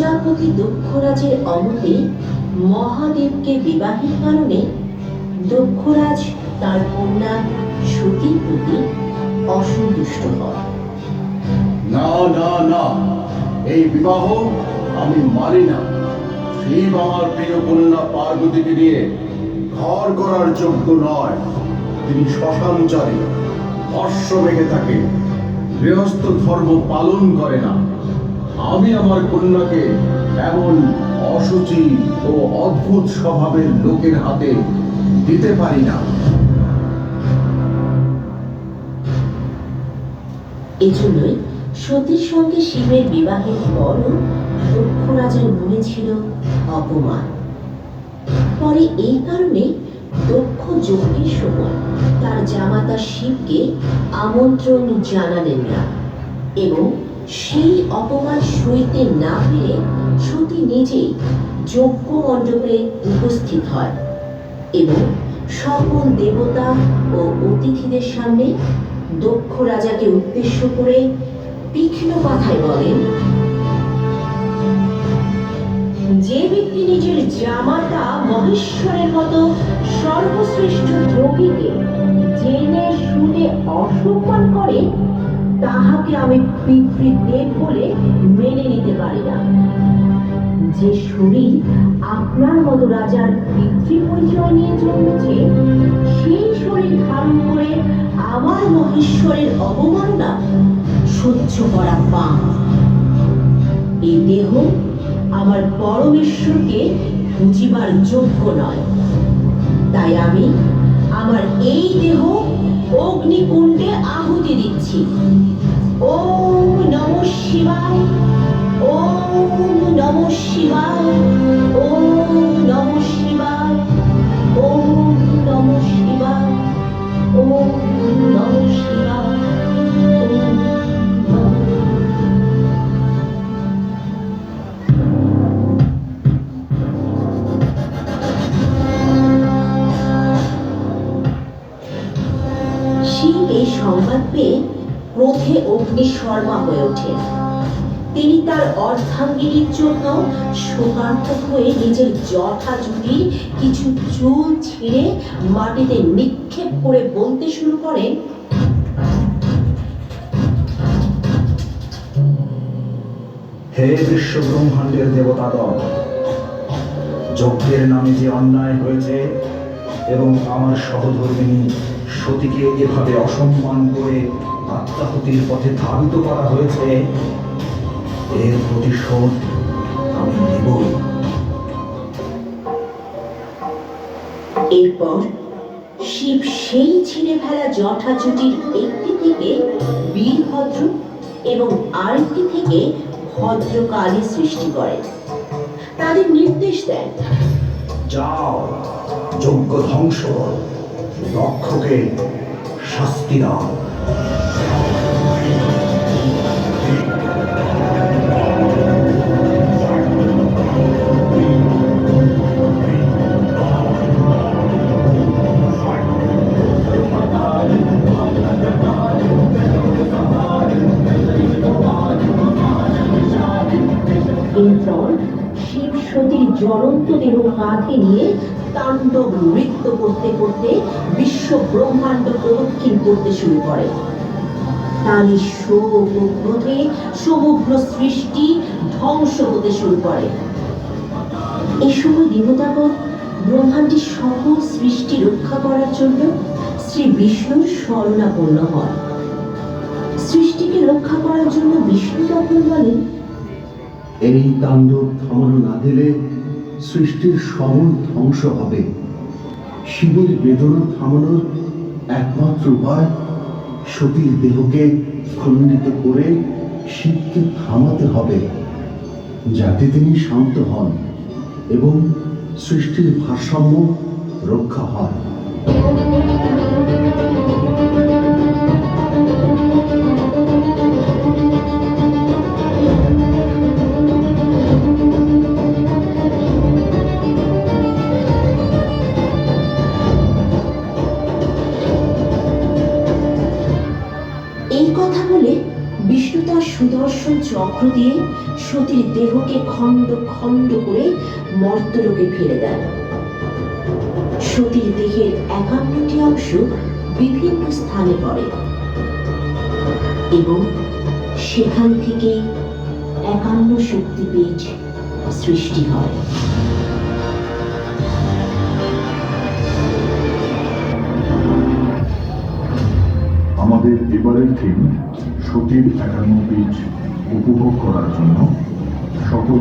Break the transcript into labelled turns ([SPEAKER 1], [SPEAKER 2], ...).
[SPEAKER 1] দক্ষরাজের অমতে মহাদেবকে বিবাহের কারণে দক্ষরাজ তার কন্যা সতীর প্রতি অসন্তুষ্ট হয়।
[SPEAKER 2] না না না, এই বিবাহ আমি মানি না। শিব আমার প্রিয় কন্যা পার্বতীকে নিয়ে ঘর করার যোগ্য নয়। তিনি শ্মশানচারী অশ্ব বেগে থাকে গৃহস্থ ধর্ম পালন করে না। আমি আমার কন্যাকে এমন অসুচি ও অদ্ভুত স্বভাবের লোকের হাতে দিতে পারি না।
[SPEAKER 1] এজন্যই সতীর সঙ্গে শিবের বিবাহের পরও দক্ষরাজের মনে ছিল অপমান। পরে এই কারণে দক্ষ যজ্ঞের সময় তার জামাতা শিবকে আমন্ত্রণ জানালেন না এবং সেই অপমান সইতে না পেরে সতী নিজেই যজ্ঞ মণ্ডপে উপস্থিত হয় এবং সকল দেবতা ও অতিথিদের সামনে দক্ষ রাজাকে উদ্দেশ্য করে তীক্ষ্ণ কথায় বলেন, যে ব্যক্তি নিজের জামাতা মহেশ্বরের মতো সর্বশ্রেষ্ঠ যোগীকে জেনে শুনে অসম্মান করে তাহাকে আমি পিতৃদেব বলে মেনে নিতে পারি না। যে শরীর আপনার মতো রাজার পিতৃ পরিচয় নিয়ে জন্মেছে, সেই শরীর ধারণ করে আমার মহেশ্বরের অবমাননা সহ্য করা পাপ। এই দেহ আমার পরমেশ্বরকে বুঝিবার যোগ্য নয়। তাই আমি আমার এই দেহ অগ্নিকুণ্ডে আহুতি দিচ্ছি। ওম নম শিবায় ওম নম শিবায়। শর্মা হয়ে ওঠেন তিনি তার অর্ধাঙ্গিনীর জন্য শোকান্তক হয়ে নিজের জুটির কিছু চুল ছিঁড়ে মাটিতে নিক্ষেপ করে বলতে শুরু করেন,
[SPEAKER 3] হে বিশ্ব ব্রহ্মাণ্ডের দেবতাদল যজ্ঞের নামে যে অন্যায় হয়েছে এবং আমার সহধর্মিনী সতীকে এভাবে অসম্মান করে আত্মাহুতির পথে ধাবিত করা হয়েছে এর প্রতিশোধ আমি নেবই।
[SPEAKER 1] এরপর শিব সেই ছিঁড়ে ফেলা জঠা জুটির একটি থেকে বীরভদ্র এবং আরেকটি থেকে ভদ্রকালী সৃষ্টি করেন তাদের নির্দেশ দেন
[SPEAKER 3] যাও যজ্ঞ ধ্বংস করো দক্ষকে শাস্তি দাও।
[SPEAKER 1] জ্বলন্ত দেহ কাঁধে নিয়ে তাণ্ডব নৃত্য করতে করতে বিশ্ব ব্রহ্মাণ্ড প্রদক্ষিণ করতে শুরু করে। শোক ও ক্রোধে সমগ্র সৃষ্টি ধ্বংস হতে শুরু করে। এই সময় ব্রহ্মাণ্ডের সকল সৃষ্টি রক্ষা করার জন্য শ্রী বিষ্ণুর শরণাপন্ন হয় সৃষ্টিকে রক্ষা করার জন্য বিষ্ণু তখন বলেন,
[SPEAKER 4] এই তাণ্ডব থামানো না দিলে সৃষ্টির সমূল ধ্বংস হবে। শিবের বেদনা থামানোর একমাত্র উপায় সতীর দেহকে খণ্ডিত করে শিবকে থামাতে হবে, যাতে তিনি শান্ত হন এবং সৃষ্টির ভারসাম্য রক্ষা হয়।
[SPEAKER 1] সুদর্শন চক্র দিয়ে সতীর দেহকে খণ্ড খণ্ড করে মর্তলোকে ফেলে দেন সতীর দেহের একান্নটি অংশ বিভিন্ন স্থানে পড়ে এবং সেখান থেকে একান্ন শক্তিপীঠ সৃষ্টি হয়।
[SPEAKER 5] আমাদের এবারের থিম সতীর একান্ন উপভোগ করার জন্য সকল